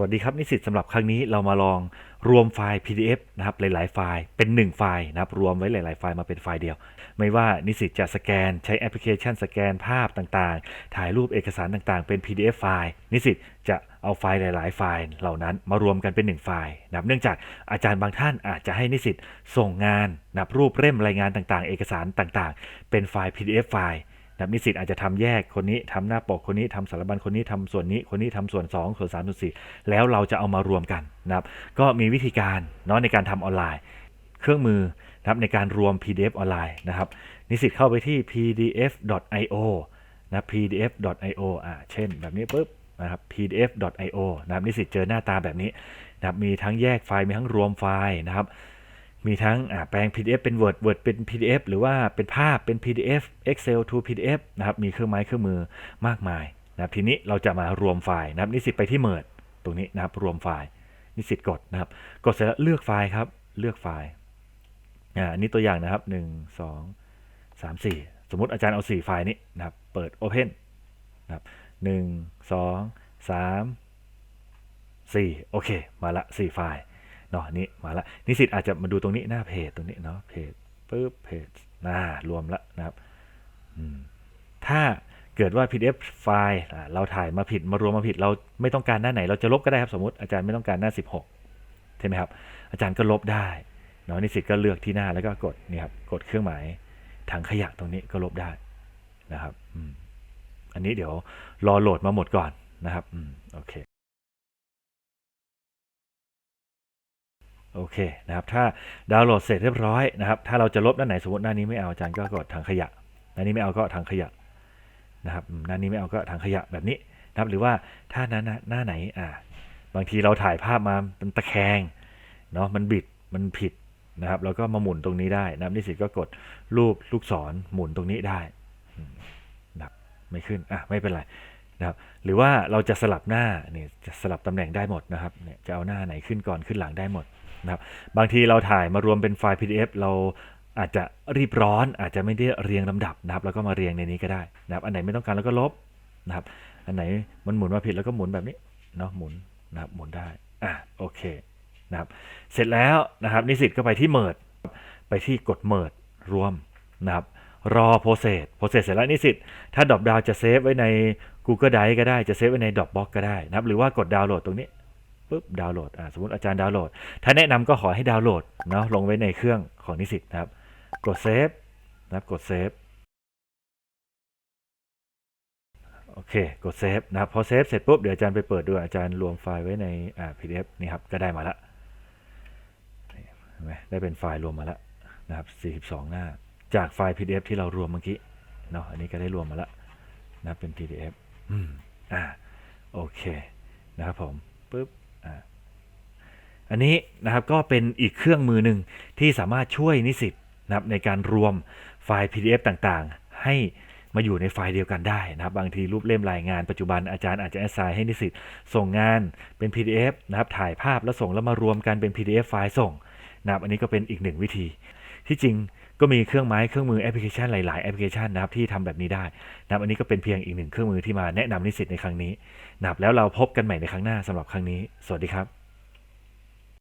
วัสดีครับนิสิตสำหรับครั้งนี้เรามาลองรวมไฟล์ PDF นะครับหลาย ๆ ไฟล์เป็น 1 ไฟล์นะครับรวมไว้หลาย ๆ ไฟล์มาเป็นไฟล์เดียว ไม่ว่านิสิตจะสแกนใช้แอปพลิเคชันสแกนภาพต่าง ๆ ถ่ายรูปเอกสารต่าง ๆ เป็น PDF ไฟล์ นิสิตจะเอาไฟล์หลาย ๆ ไฟล์เหล่านั้นมารวมกันเป็น 1 ไฟล์นะครับเนื่องจากอาจารย์บางท่านอาจจะให้นิสิตส่งงานนะรับรูปเล่มรายงานต่าง ๆ เอกสารต่าง ๆ เป็นไฟล์ PDF ไฟล์ นะครับนิสิตอาจจะทำแยกคนนี้ทำหน้าปกคนนี้ทำสารบัญคนนี้ทำส่วนนี้ คนนี้ทำส่วน 2 ส่วน 3 ส่วน 4 แล้วเราจะเอามารวมกันนะครับก็มีวิธีการเนาะในการทำออนไลน์ เครื่องมือนะครับในการรวม PDF ออนไลน์นะครับนิสิตเข้าไปที่ pdf.io นะ pdf.io อ่าเช่นแบบนี้ปุ๊บนะครับ pdf.io นะครับนิสิตเจอหน้าตาแบบนี้นะครับมีทั้งแยกไฟล์มีทั้งรวมไฟล์นะครับ มีทั้งแปลง PDF เป็น Word Word เป็น PDF หรือว่าเป็นภาพเป็น PDF Excel to PDF นะครับ มีเครื่องไม้เครื่องมือมากมายนะครับทีนี้เราจะมารวมไฟล์นะครับ นิสิตไปที่ Merge ตรงนี้นะครับ รวมไฟล์ นิสิตกดนะครับ กดเสร็จแล้วเลือกไฟล์ครับ เลือกไฟล์ อ่า อันนี้ตัวอย่างนะครับ 1 2 3 4 สมมุติอาจารย์เอา 4 ไฟล์นี้นะครับ เปิด Open นะครับ1 2 3 4 โอเค มาละ 4 ไฟล์ เนาะนี่มาละนิสิตอาจจะมาดูตรงนี้หน้าเพจตรงนี้เนาะเพจปุ๊บเพจหน่ารวมละนะครับถ้าเกิดว่า PDF ไฟล์เราถ่ายมาผิดมารวมมาผิดเราไม่ต้องการหน้าไหน เราจะลบก็ได้ครับสมมติอาจารย์ไม่ต้องการหน้า 16ใช่ไหมครับ อาจารย์ก็ลบได้เนาะนิสิตก็เลือกที่หน้าแล้วก็กดนี่ครับกดเครื่องหมายถังขยะตรงนี้ก็ลบได้นะครับอันนี้เดี๋ยวรอโหลดมาหมดก่อนนะครับอโอเค โอเคนะครับถ้าดาวน์โหลดเสร็จเรียบร้อยนะครับถ้าเราจะลบหน้าไหนสมมติหน้านี้ไม่เอาอาจารย์ก็กดถังขยะหน้านี้ไม่เอาก็ถังขยะนะครับหน้านี้ไม่เอาก็ถังขยะแบบนี้นะครับหรือว่าถ้าหน้าหน้าหน้าไหนอ่าบางทีเราถ่ายภาพมาเป็นตะแคงเนาะมันบิดมันผิดนะครับแล้วก็มาหมุนตรงนี้ได้นะครับนิสิตก็กดรูปลูกศรหมุนตรงนี้ได้นะครับไม่ขึ้นอะไม่เป็นไร นะครับหรือว่าเราจะสลับหน้าเนี่ยจะสลับตำแหน่งได้หมดนะครับเนี่ยจะเอาหน้าไหนขึ้นก่อนขึ้นหลังได้หมดนะครับบางทีเราถ่ายมารวมเป็นไฟล์ PDF เราอาจจะรีบร้อนอาจจะไม่ได้เรียงลำดับนะครับ แล้วก็มาเรียงในนี้ก็ได้นะครับ อันไหนไม่ต้องการแล้วก็ลบนะครับ อันไหนมันหมุนมาผิดแล้วก็หมุนแบบนี้เนาะหมุนนะครับหมุนได้อะโอเคนะครับเสร็จแล้วนะครับนิสิตก็ไปที่เมิดไปที่กดเมิดรวมนะครับรอโปรเซสโปรเซสเสร็จแล้วนิสิตถ้าดรอปดาวจะเซฟไว้ใน Google Drive ก็ได้จะเซฟไว้ใน Dropbox ก็ได้นะครับหรือว่ากดดาวน์โหลดตรงนี้ปุ๊บดาวน์โหลดอ่าสมมติอาจารย์ดาวน์โหลด ถ้าแนะนำก็ขอให้ดาวน์โหลดเนาะลงไว้ในเครื่องของนิสิตนะครับ กดเซฟนะครับกดเซฟโอเค กดเซฟนะครับพอเซฟเสร็จปุ๊บเดี๋ยวอาจารย์ไปเปิดดูอาจารย์รวมไฟล์ไว้ในอ่า PDF นี่ครับก็ได้มาละนี่เห็นไหมได้เป็นไฟล์รวมมาแล้วนะครับ42 หน้า จากไฟล์ PDF ที่เรารวมเมื่อกี้เนาะอันนี้ก็ได้รวมมาแล้วนะเป็น PDF อืมอ่าโอเคนะครับผมปุ๊บอ่าอันนี้นะครับก็เป็นอีกเครื่องมือหนึ่งที่สามารถช่วยนิสิตนะครับในการรวมไฟล์ PDF ต่างๆ ให้มาอยู่ในไฟล์เดียวกันได้นะครับ บางทีรูปเล่มรายงานปัจจุบันอาจารย์อาจจะแอสไซน์ให้นิสิตส่งงานเป็น PDF นะครับถ่ายภาพแล้วส่งแล้วมารวมกันเป็น PDF ไฟล์ส่งนะครับอันนี้ก็เป็นอีกหนึ่งวิธี ที่จริง ก็มีเครื่องไม้เครื่องมือแอปพลิเคชันหลาย ๆ แอปพลิเคชันนะครับที่ทำแบบนี้ได้นะครับอันนี้ก็เป็นเพียงอีกหนึ่งเครื่องมือที่มาแนะนำนิสิตในครั้งนี้นะครับแล้วเราพบกันใหม่ในครั้งหน้าสำหรับครั้งนี้ สวัสดีครับ